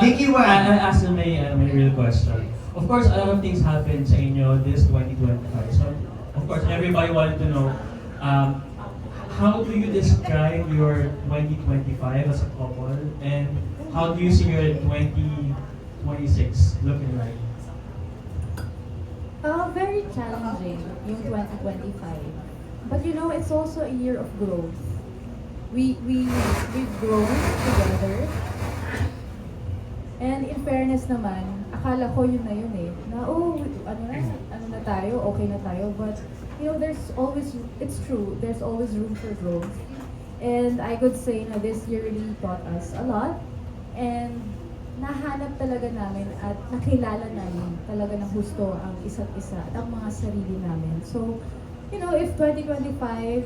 Nikki Wan. I, I ask you my, uh, my real question. Of course, a lot of things happened sa inyo this 2025. So, of course, everybody wanted to know, um, how do you describe your 2025 as a couple? And how do you see your 2026 looking like? Uh, very challenging yung 2025. But you know, it's also a year of growth. We we we've grown together. And in fairness naman, akala ko yun na yun eh. Na oh, ano na, ano na tayo, okay na tayo. But you know, there's always, it's true, there's always room for growth. And I could say na this year really taught us a lot. And nahanap talaga namin at nakilala namin talaga ng husto ang isa't isa at ang mga sarili namin. So, you know, if 2025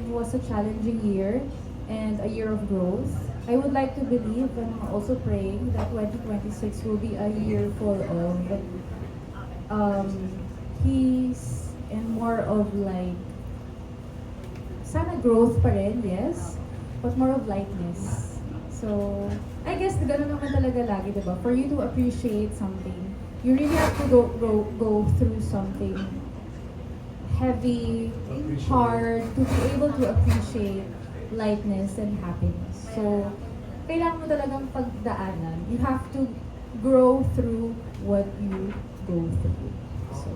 was a challenging year and a year of growth, I would like to believe and I'm also praying that 2026 will be a year full of um, peace and more of like sana growth pa rin, yes, but more of lightness. So, I guess ganun naman talaga lagi, di ba? For you to appreciate something, you really have to go go, go through something heavy, hard, to be able to appreciate lightness and happiness. So, kailangan mo talagang pagdaanan. You have to grow through what you go through. So,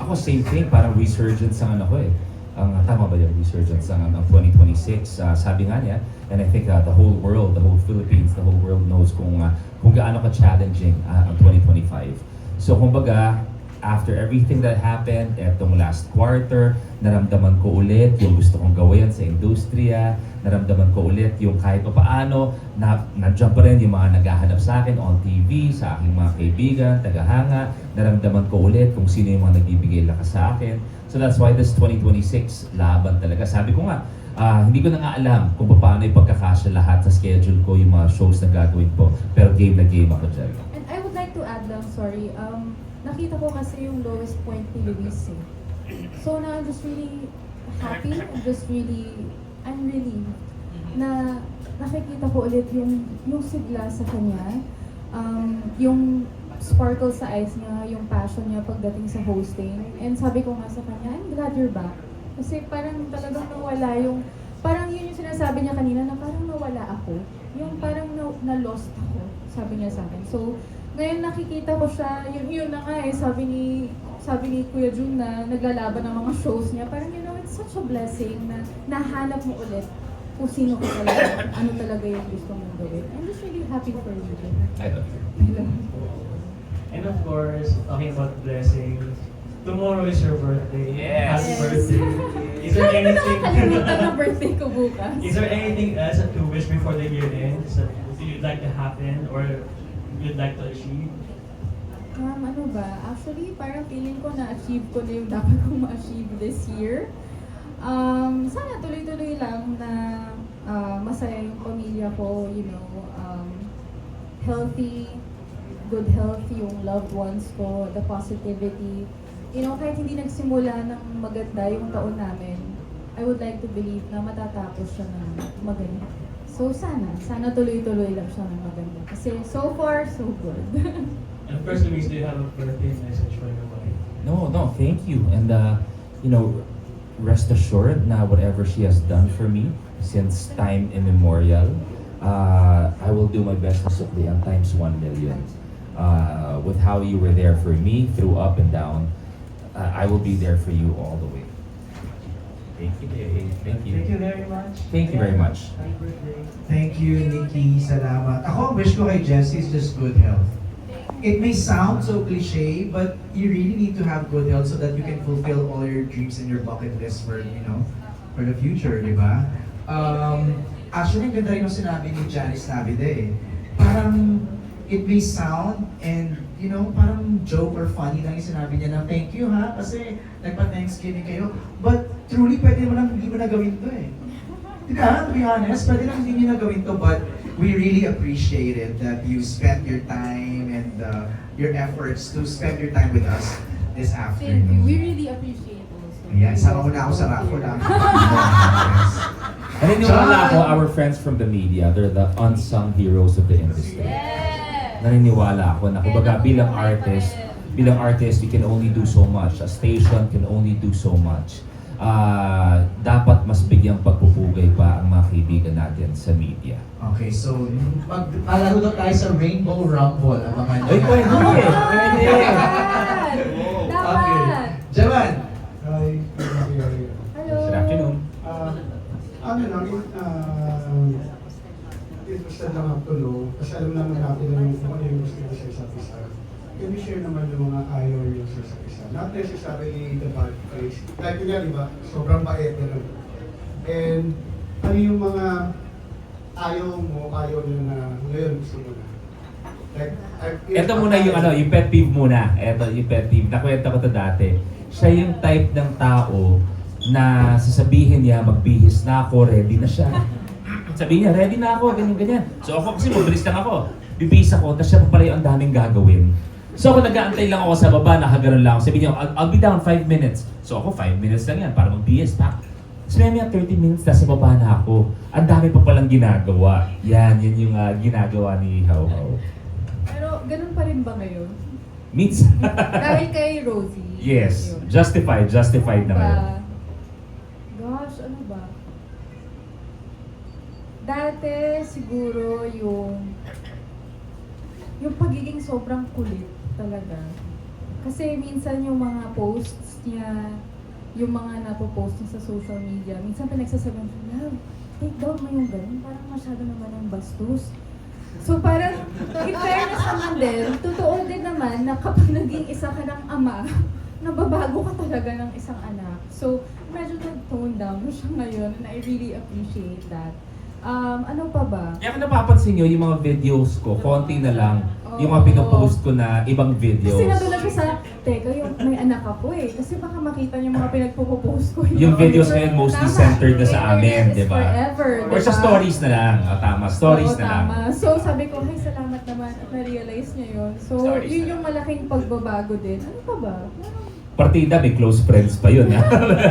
Ako same thing, parang resurgence ang ano ko eh. Ang tama ba yung resurgence ang, ang 2026? Ah, sabi nga niya, and I think ah, the whole world, the whole Philippines, the whole world knows kung ah, kung gaano ka challenging ah, ang 2025. So kumbaga, after everything that happened, etong last quarter, naramdaman ko ulit yung gusto kong gawin sa industriya, naramdaman ko ulit yung kahit pa paano, na, nandiyan pa rin yung mga naghahanap sa akin on TV, sa aking mga kaibigan, tagahanga, naramdaman ko ulit kung sino yung mga nagbibigay lakas sa akin. So that's why this 2026 laban talaga. Sabi ko nga, ah, hindi ko na nga alam kung paano ipagkakasya lahat sa schedule ko yung mga shows na gagawin ko. Pero game na game ako dyan. And I would like to add lang, sorry, um, nakita ko kasi yung lowest point ni Luis eh. So now I'm just really happy, I'm just really, I'm relieved na nakikita ko ulit yung, yung sigla sa kanya, um, yung sparkle sa eyes niya, yung passion niya pagdating sa hosting. And sabi ko nga sa kanya, I'm glad you're back. Kasi parang talagang nawala yung, parang yun yung sinasabi niya kanina na parang nawala ako. Yung parang na, na-lost ako, sabi niya sa akin. So, ngayon nakikita ko siya, yun, yun na nga eh, sabi ni, sabi ni Kuya Jun na naglalaban ng mga shows niya, parang you know, it's such a blessing na nahanap mo ulit kung sino ka talaga, ano talaga yung gusto mong gawin. I'm just really happy for you. I love you. I love you. And of course, talking about blessings, tomorrow is your birthday. Yes. Happy Yes. birthday. Is there nakakalimutan anything? ng birthday ko bukas. Is there anything else that you wish before the year ends that you'd like to happen or you'd like to achieve? Um, ano ba? Actually, parang feeling ko na-achieve ko na yung dapat kong ma-achieve this year. Um, sana tuloy-tuloy lang na ah, masaya yung pamilya ko, you know, um, healthy, good health yung loved ones ko, the positivity. You know, kahit hindi nagsimula ng maganda yung taon namin, I would like to believe na matatapos siya ng maganda. So sana, sana tuloy-tuloy lang siya ng maganda. Kasi so far, so good. And first, Luis, do you have a birthday message for your wife? No, no, thank you. And, uh, you know, rest assured na whatever she has done for me since time immemorial, uh, I will do my best to supply times one million. Uh, with how you were there for me through up and down, uh, I will be there for you all the way. Thank you, Dave. Thank you. Thank you very much. Thank you very much. Happy birthday. Thank you, Nikki. Salamat. Ako, ang wish ko kay Jessie is just good health. It may sound so cliche, but you really need to have good health so that you can fulfill all your dreams and your bucket list for, you know, for the future, di ba? Um, actually, ang ganda rin yung sinabi ni Janice Navide eh. Parang, it may sound and, you know, parang joke or funny lang yung sinabi niya na thank you ha, kasi nagpa-Thanksgiving kayo. But truly, pwede mo lang hindi mo na gawin to eh. Di ba? To be honest, pwede lang hindi nyo na gawin to, but we really appreciate it that you spent your time and uh, your efforts to spend your time with us this Thank you. afternoon. We really appreciate also. Ayan, sama mo na ako sa raffle lang. And then yung wala ko, our friends from the media, they're the unsung heroes of the industry. naniniwala ako na kumbaga bilang artist, bilang artist, we can only do so much. A station can only do so much. Ah, dapat mas bigyang pagpupugay pa ang mga kaibigan natin sa media. Okay, so mag palaro daw tayo sa Rainbow Rumble. Abangan Ay, nyo. pwede! Pwede! Dapat! Dapat! Jaman! Hi. Hello! Good afternoon. Ah, ano lang, uh, interested lang ako to know, kasi alam naman natin na yung kung ano yung gusto nila sa isa't isa. You share naman yung mga ayaw nyo sa isa't isa? Not necessarily the bad place. Like yun di ba? Sobrang bait na lang. And ano yung mga ayaw mo, ayaw nyo na ngayon gusto mo na? Like, Ito muna yung ano, yung pet peeve muna. Ito yung pet peeve. Nakwento ko to dati. Siya yung type ng tao na sasabihin niya, magbihis na ako, ready na siya. Sabihin niya, ready na ako, ganyan, ganyan. So ako kasi mabilis lang ako. Bibihis ako, tapos siya pa pala yung ang daming gagawin. So ako nag-aantay lang ako sa baba, nakaganon lang ako. Sabi niya, I'll, I'll be down 5 minutes. So ako 5 minutes lang yan para magbihis. Pa. Sabi niya, 30 minutes, nasa baba na ako. Ang dami pa palang ginagawa. Yan, yun yung ah, ginagawa ni How How. Pero ganun pa rin ba ngayon? Meets. Dahil kay Rosie. yes. Yun. Justified. Justified na Ano ngayon. ba? Gosh, ano ba? Dati siguro yung yung pagiging sobrang kulit talaga. Kasi minsan yung mga posts niya, yung mga napopost niya sa social media, minsan pinagsasabihan ko, love, take down mo yung ganun, parang masyado naman ang bastos. So parang, in fairness naman din, totoo din naman na kapag naging isa ka ng ama, nababago ka talaga ng isang anak. So, medyo nag-tone down siya ngayon and I really appreciate that. Um, ano pa ba? Kaya kung napapansin nyo, yung mga videos ko, konti na lang. Yung mga pinopost ko na ibang videos. Kasi nandun lang siya sa, teka, yung may anak ako eh. Kasi baka makita niyo mga pinagpo-post ko. Yung videos ngayon mostly Tama. centered na sa Internet amin, is di ba? Forever, Or sa diba? stories na lang. O, tama, stories Oo, na lang. tama. So sabi ko, ay salamat naman at na-realize niya yun. So Stories yun na yung malaking pagbabago din. Ano pa ba? Partida, may close friends pa yun. ha?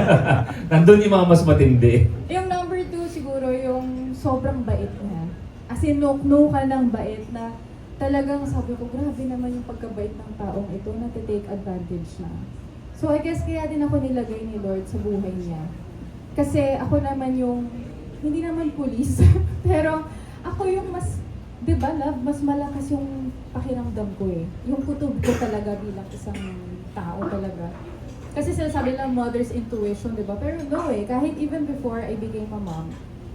Nandun yung mga mas matindi. Yung yung sobrang bait niya. As in, no ka ng bait na talagang sabi ko, grabe naman yung pagkabait ng taong ito na take advantage na. So I guess kaya din ako nilagay ni Lord sa buhay niya. Kasi ako naman yung, hindi naman pulis, pero ako yung mas, di ba love, mas malakas yung pakiramdam ko eh. Yung kutob ko talaga bilang isang tao talaga. Kasi sinasabi lang mother's intuition, di ba? Pero no eh, kahit even before I became a mom,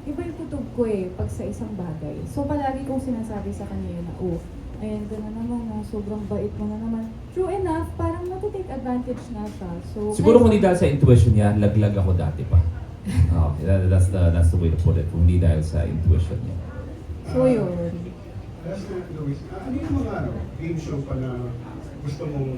iba yung kutob ko eh, pag sa isang bagay. So palagi kong sinasabi sa kanya yun na, oh, ayan ka na naman na, sobrang bait mo na naman. True enough, parang natitake advantage na siya. So, Siguro kung hindi dahil sa intuition niya, laglag ako dati pa. Okay, that- that's the that's the way to put it. Kung hindi dahil sa intuition niya. So yun. Last na, Luis, ah, ano yung mga ano, game show pa na gusto mong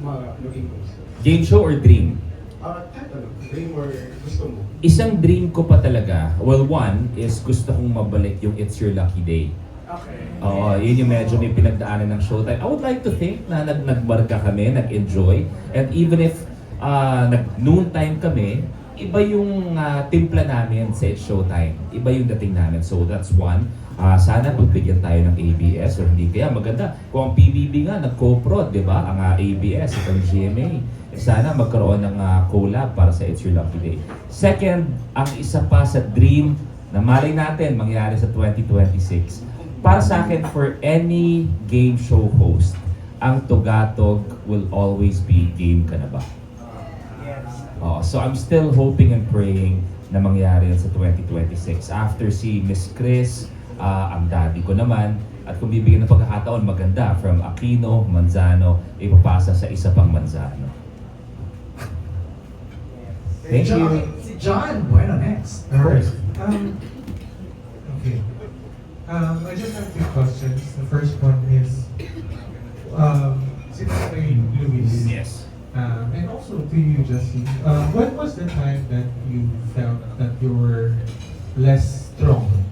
ma- maging host? Game show or dream? Ah, ano, dream or gusto mo? Isang dream ko pa talaga, well one is gusto kong mabalik yung It's Your Lucky Day. Okay. Oo, yun yung medyo may pinagdaanan ng showtime. I would like to think na nag nagmarka kami, nag-enjoy. And even if uh, nag-noon time kami, iba yung ah, timpla namin sa It's Showtime. Iba yung dating namin. So that's one. Ah, sana pagbigyan tayo ng ABS or hindi kaya maganda. Kung ang PBB nga nag-co-prod, di ba? Ang ah, ABS at ang GMA. Sana magkaroon ng ah, collab para sa It's Your Lucky Day. Second, ang isa pa sa dream na malay natin mangyari sa 2026. Para sa akin, for any game show host, ang Tugatog will always be game ka na ba? Oh, so I'm still hoping and praying na mangyari yan sa 2026. After si Miss Chris, ah, ang daddy ko naman, at kung bibigyan ng pagkakataon, maganda, from Aquino, Manzano, ipapasa sa isa pang Manzano. Thank John, you. Si John, bueno, next. Alright. Um, okay. Um, I just have two questions. The first one is, um, since kay Luis, Yes. um, and also to you, Jesse, uh, when was the time that you felt that you were less strong?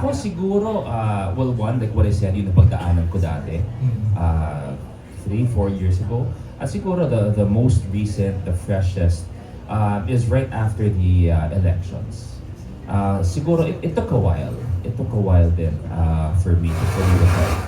Ako siguro, ah, well one, like what I said, yung napagdaanan ko dati, uh, three, four years ago, At siguro the, the most recent, the freshest, uh, is right after the uh, elections. Uh, siguro, it, it took a while. It took a while din uh, for me to fully recover.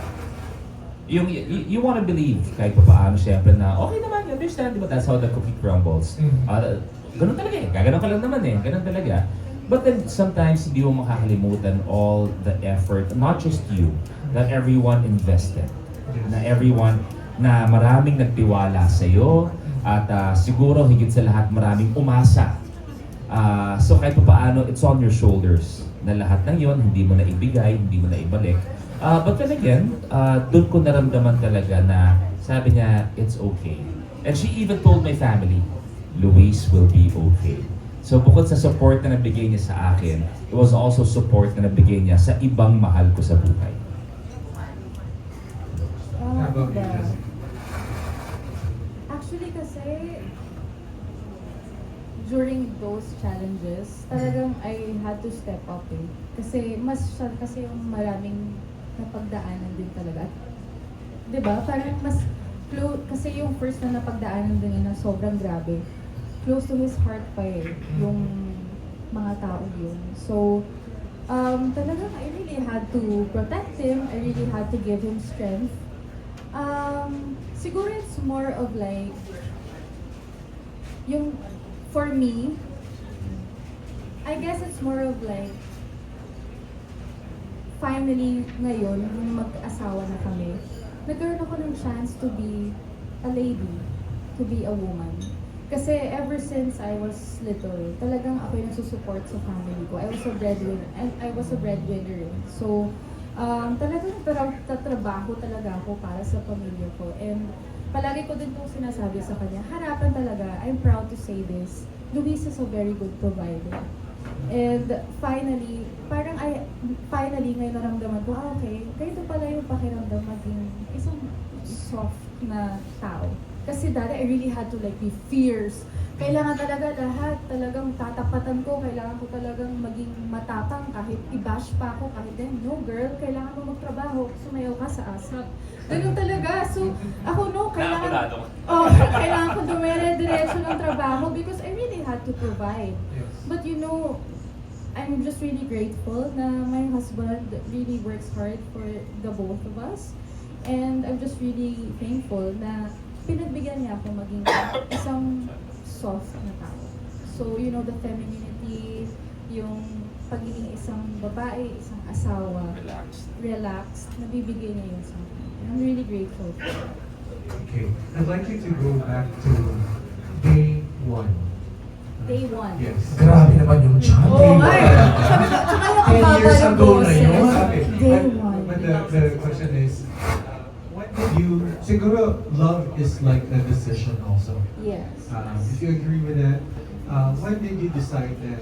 Yung, you, you want to believe kahit pa paano syempre na okay naman, you understand, di ba? That's how the cookie crumbles. Uh, ganun talaga eh. Gaganon ka lang naman eh. Ganun talaga. But then sometimes hindi mo makakalimutan all the effort, not just you, that everyone invested. Na everyone na maraming nagtiwala sa iyo at ah, siguro higit sa lahat maraming umasa. Ah, so kahit pa paano, it's on your shoulders na lahat ng yon hindi mo na ibigay, hindi mo na ibalik. Ah, but then again, uh, doon ko naramdaman talaga na sabi niya, it's okay. And she even told my family, Luis will be okay. So bukod sa support na nabigay niya sa akin, it was also support na nabigay niya sa ibang mahal ko sa buhay. Diba? Actually kasi, during those challenges, talagang I had to step up eh. Kasi mas siya kasi yung maraming napagdaanan din talaga. At, 'Di ba? Parang mas close kasi yung first na napagdaanan din niya na sobrang grabe. Close to his heart pa eh, yung mga tao yun. So, um, talagang I really had to protect him. I really had to give him strength. Um, siguro it's more of like, yung, for me, I guess it's more of like, finally, ngayon, nung mag-asawa na kami, nagkaroon ako ng chance to be a lady, to be a woman. Kasi ever since I was little, talagang ako yung nagsusupport sa family ko. I was a breadwinner, and I was a breadwinner. rin. So, um, talagang tra- tatrabaho talaga ako para sa pamilya ko. And palagi ko din po sinasabi sa kanya, harapan talaga, I'm proud to say this, Luis is a very good provider. And finally, parang I, finally ngayon naramdaman ko, ah, okay, ganito pala yung pakiramdam maging isang soft na tao. Kasi dati I really had to like be fierce. Kailangan talaga lahat, talagang tatapatan ko, kailangan ko talagang maging matapang kahit i-bash pa ako, kahit then, no girl, kailangan mo magtrabaho, sumayaw ka sa asap. Ganun talaga. So, ako no, kailangan... Oh, kailangan ko dumere-diretso ng trabaho because I really had to provide. Yes. But you know, I'm just really grateful na my husband really works hard for the both of us. And I'm just really thankful na pinagbigyan niya ako maging isang soft na tao. So, you know, the femininity, yung pagiging isang babae, isang asawa, Relaxed. relaxed, nabibigay niya yun sa akin. And I'm really grateful for it. Okay, I'd like you to go back to day one. Day one. Yes. Grabe naman yung chan. Nga eh. Sabi ko, tsaka yung Ten kababa years yung ago na boses. yun. Day but, one. but the, the question is, you, siguro love is like a decision also. Yes. Um, if you agree with that, uh, when did you decide that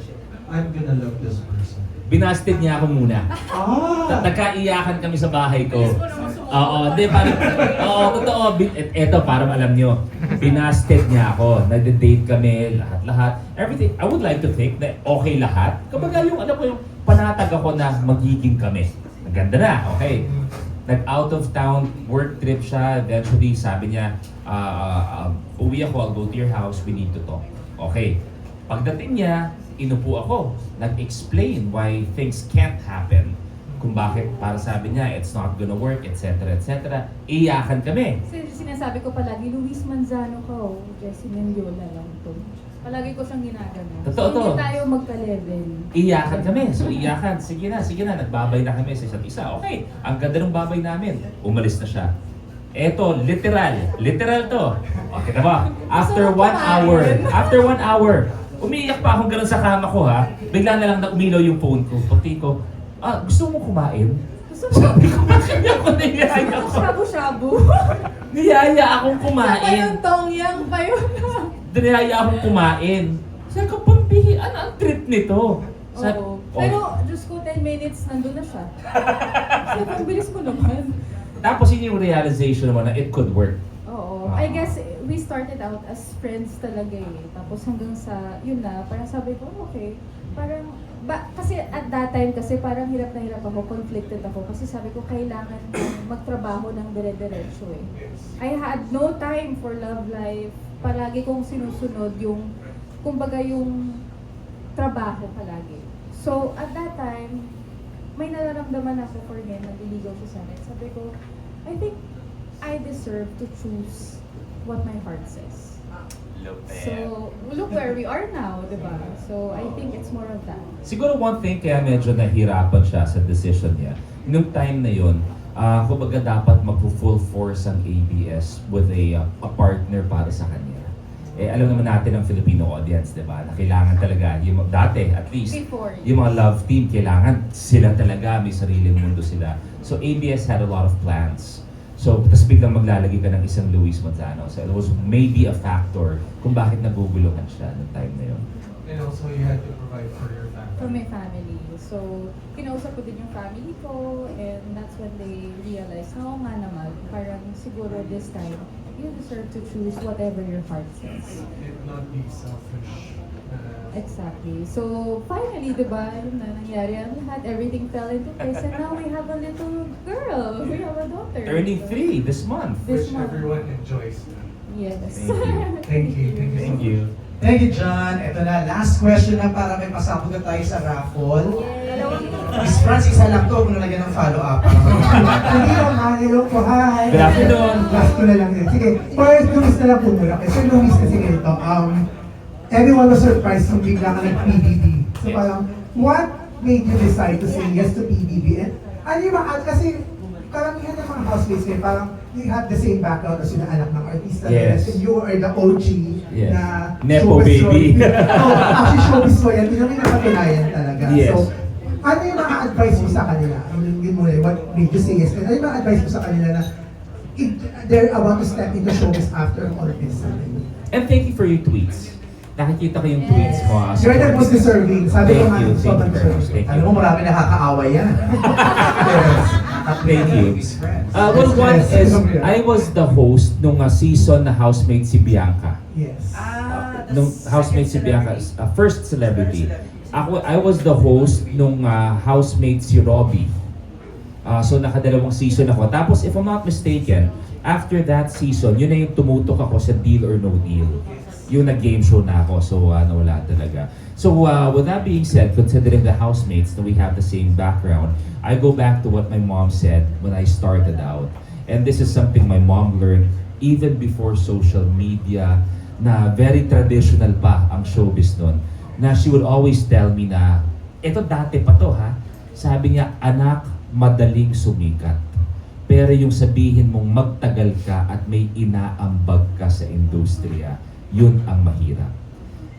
I'm gonna love this person? Binasted niya ako muna. Ah! Nagkaiyakan kami sa bahay ko. Oo, di parang, oo, totoo. Bin- et- Eto, para alam nyo, binasted niya ako. Nagde-date kami, lahat-lahat. Everything, I would like to think na okay lahat. Kumbaga yung, ano ko, yung panatag ako na magiging kami. Ang ganda na, okay. Nag-out of town work trip siya. Eventually, sabi niya, ah, ah, uwi ako, I'll go to your house, we need to talk. Okay. Pagdating niya, inupo ako. Nag-explain why things can't happen. Kung bakit, para sabi niya, it's not gonna work, etc. etc. Iyakan kami. Kasi sinasabi ko palagi, Luis Manzano ka o Jessie Mendiola lang to. Palagi ko siyang ginagano. Totoo so, to. Hindi tayo magka-level. Iyakan kami. So iyakan. Sige na, sige na. Nagbabay na kami sa isa't isa. Okay. Ang ganda ng babay namin. Umalis na siya. Eto, literal. Literal to. Okay na ba? After one kumain. hour. After one hour. Umiiyak pa akong ganun sa kama ko ha. Bigla na lang na umilaw yung phone ko. Pati ko, ah, gusto mo kumain? Gusto mo Sabi ko, bakit ako niyaya ko? shabu-shabu? Niyaya akong Sa pa kumain. yung tongyang pa yun. Dinayaya akong kumain. Sabi ko, pambihi, ano ang trip nito? Sabi- Oo. Oh. Pero, Diyos ko, 10 minutes, nandun na siya. Kasi ang bilis mo naman. Tapos yun yung realization naman na it could work. Oo. Ah. I guess, we started out as friends talaga eh. Tapos hanggang sa, yun na, parang sabi ko, okay, parang ba, kasi at that time kasi parang hirap na hirap ako, conflicted ako kasi sabi ko kailangan magtrabaho ng dire-diretso eh. I had no time for love life. Palagi kong sinusunod yung, kumbaga yung trabaho palagi. So, at that time, may nararamdaman ako for him, naliligaw siya sa akin. Sabi ko, I think I deserve to choose what my heart says. So, look where we are now, di ba? So, I think it's more of that. Siguro one thing kaya medyo nahirapan siya sa decision niya. Nung time na yun, ah kumbaga dapat mag-full force ang ABS with a, uh, a partner para sa kanya. Eh, alam naman natin ang Filipino audience, di ba? Na kailangan talaga, yung dati at least, Before. yung mga love team, kailangan sila talaga, may sariling mundo sila. So ABS had a lot of plans. So, tapos biglang maglalagay ka ng isang Luis Manzano. So, it was maybe a factor kung bakit naguguluhan siya noong time na yun. And also you had to provide for your family. For my family. So, kinausap ko din yung family ko and that's when they realized, oo nga naman, parang siguro this time, you deserve to choose whatever your heart says. And not be selfish. Uh, Exactly. So, finally, di ba, yun na nangyari ang lahat, everything fell into place and now we have a little girl. We have a daughter. Turning So, three this month. This which month. everyone enjoys. Yes. Thank you. Thank you. Thank you. so Thank much. you. Thank you, John. Ito na, last question na para may pasabog na tayo sa raffle. Miss Francis, lang to, kung nalagyan ng follow-up. Hindi naman, hello po, hi. Good afternoon. Last ko na lang din. Sige, first, Luis na lang po muna. Kasi Luis kasi ganito, um, everyone was surprised nung bigla ka nag-PBB. So parang, what made you decide to say yes to PBB? And ano yung mga, kasi karamihan ng mga housemates ngayon, parang you have the same background as yung anak ng artista. Yes. And you are the OG Yes. na Nepo baby. royalty. oh, actually showbiz royalty. Yun yung napatunayan talaga. Yes. So, ano yung mga advice mo sa kanila? Yun, yun muna, what made you say yes? Ano yung mga advice mo sa kanila na if they're about to step into showbiz after all this? And thank you for your tweets. Nakikita ko yung tweets mo. ah, You're the most deserving. Sabi ko Thank nga, you, thank sobrang you very much. deserving. Thank Alam mo, you. marami nakakaaway yan. Thank you. Uh, well, one is, I was the host nung uh, season na housemate si Bianca. Yes. Ah, the nung second housemate si Bianca, celebrity. uh, first celebrity. First celebrity. Ako, I was the host nung uh, housemate si Robbie. Uh, so nakadalawang season ako. Tapos if I'm not mistaken, after that season, yun na yung tumutok ako sa Deal or No Deal. Yung nag-game show na ako, so uh, nawala talaga. So uh, with that being said, considering the housemates that we have the same background, I go back to what my mom said when I started out. And this is something my mom learned even before social media, na very traditional pa ang showbiz nun. Na she would always tell me na, eto dati pa to ha, sabi niya, anak, madaling sumikat. Pero yung sabihin mong magtagal ka at may inaambag ka sa industriya, yun ang mahirap.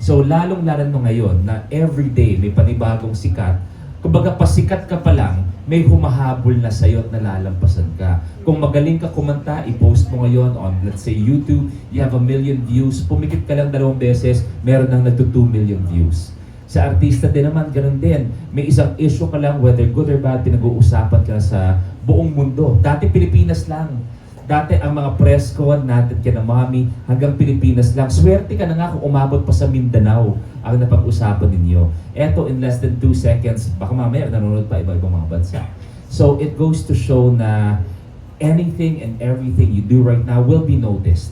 So lalong-lalo mo ngayon na everyday may panibagong sikat, kumbaga pasikat ka pa lang, may humahabol na sa'yo at nalalampasan ka. Kung magaling ka kumanta, i-post mo ngayon on, let's say, YouTube, you have a million views, pumikit ka lang dalawang beses, meron nang nagto 2 million views. Sa artista din naman, ganun din. May isang issue ka lang, whether good or bad, pinag-uusapan ka sa buong mundo. Dati Pilipinas lang. Dati ang mga press con natin kina mami hanggang Pilipinas lang. Swerte ka na nga kung umabot pa sa Mindanao ang napag-usapan ninyo. Eto in less than 2 seconds, baka mamaya nanonood pa iba-ibang mga bansa. So it goes to show na anything and everything you do right now will be noticed.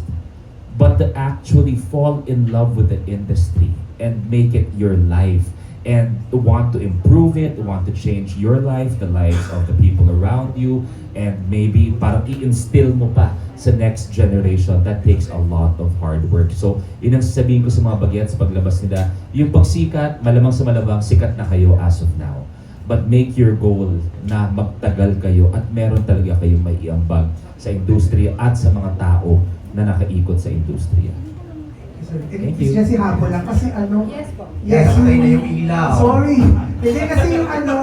But to actually fall in love with the industry and make it your life and to want to improve it, want to change your life, the lives of the people around you, and maybe parang i-instill mo pa sa next generation, that takes a lot of hard work. So, yun ang sasabihin ko sa mga bagets paglabas nila, yung pagsikat, malamang sa malamang, sikat na kayo as of now. But make your goal na magtagal kayo at meron talaga kayong may iambag sa industriya at sa mga tao na nakaikot sa industriya. Thank you. It's just habol lang kasi ano, Yes po. Yes, Patay na yung ilaw. Sorry. Hindi kasi yung ano,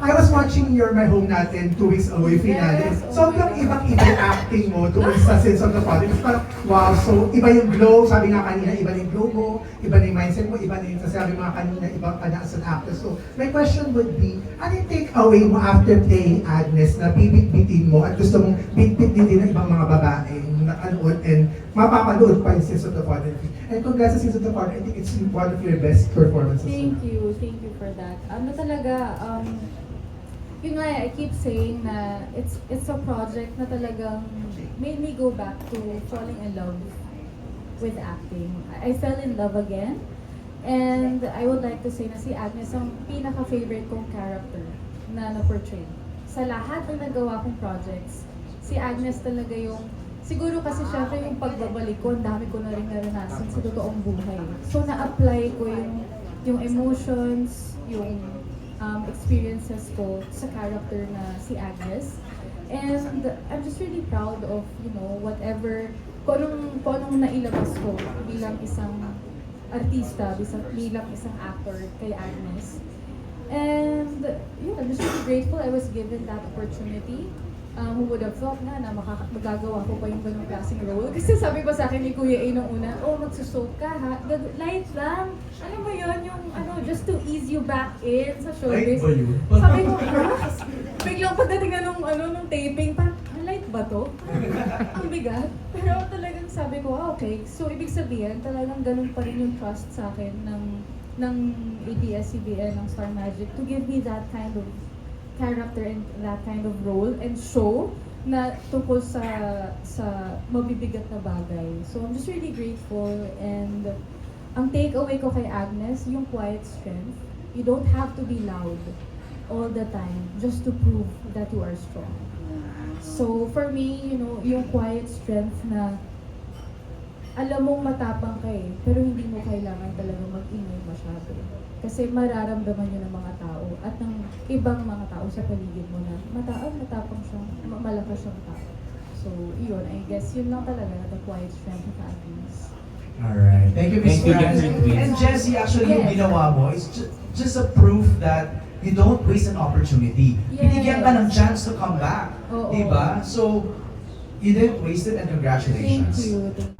I was watching your My Home natin two weeks away finale. Yes. Sobrang ibang-iba yung acting mo doon sa Sins of the Father. Parang, wow, so iba yung glow. Sabi nga kanina, iba yung glow mo, iba na yung mindset mo. iba na yun. Kasi sabi mga kanina, ibang ka na as an actor. So, my question would be, ano yung take away mo after playing Agnes na bibit-bitin mo at gusto mong bit-bit din din ng ibang mga babae na nakanood and mapapanood pa yung Season of the Father. And congrats sa Season of the Father. I think it's one of your best performances. Thank you, thank you for that. Ano talaga, um, yun nga, I keep saying na it's it's a project na talagang made me go back to falling in love with acting. I fell in love again. And I would like to say na si Agnes ang pinaka-favorite kong character na na-portray. Sa lahat ng nagawa kong projects, si Agnes talaga yung Siguro kasi syempre yung pagbabalik ko, ang dami ko na rin naranasan sa totoong buhay. So na-apply ko yung, yung emotions, yung um, experiences ko sa character na si Agnes. And I'm just really proud of, you know, whatever, kung anong, kung anong nailabas ko bilang isang artista, bilang, bilang isang actor kay Agnes. And yun, I'm just really grateful I was given that opportunity. Um, who would have thought nga na makaka- magagawa ko pa yung ganung klaseng role? Kasi sabi ko sa akin ni Kuya A nung una, oh, magsusoap ka ha? Gag- light lang. Alam mo yun, yung ano, just to ease you back in sa Light showbiz. ba yun? Sabi ko, ha? Biglang pagdating na nung, ano, nung taping, parang, "Ah, light ba to? Ang bigat. Pero talagang sabi ko, ah, okay. So, ibig sabihin, talagang ganun pa rin yung trust sa akin ng ng ABS-CBN, ng Star Magic, to give me that kind of character and that kind of role and show na tungkol sa sa mabibigat na bagay. So I'm just really grateful and ang takeaway ko kay Agnes, yung quiet strength. You don't have to be loud all the time just to prove that you are strong. So for me, you know, yung quiet strength na alam mong matapang ka eh, pero hindi mo kailangan talaga mag-ingay masyado. Kasi mararamdaman yun ng mga tao at ng ibang mga tao sa paligid mo na mata ah, matapang siya, ma- malakas siyang tao. So, yun, I guess yun lang talaga the quiet strength of Agnes. Alright. Thank you, Miss Thank you. And Jessie, actually, yung Yes. ginawa mo is ju- just a proof that you don't waste an opportunity. Yes. Binigyan ka ng chance to come back. Oo. Diba? So, you didn't waste it and Thank congratulations. you. Thank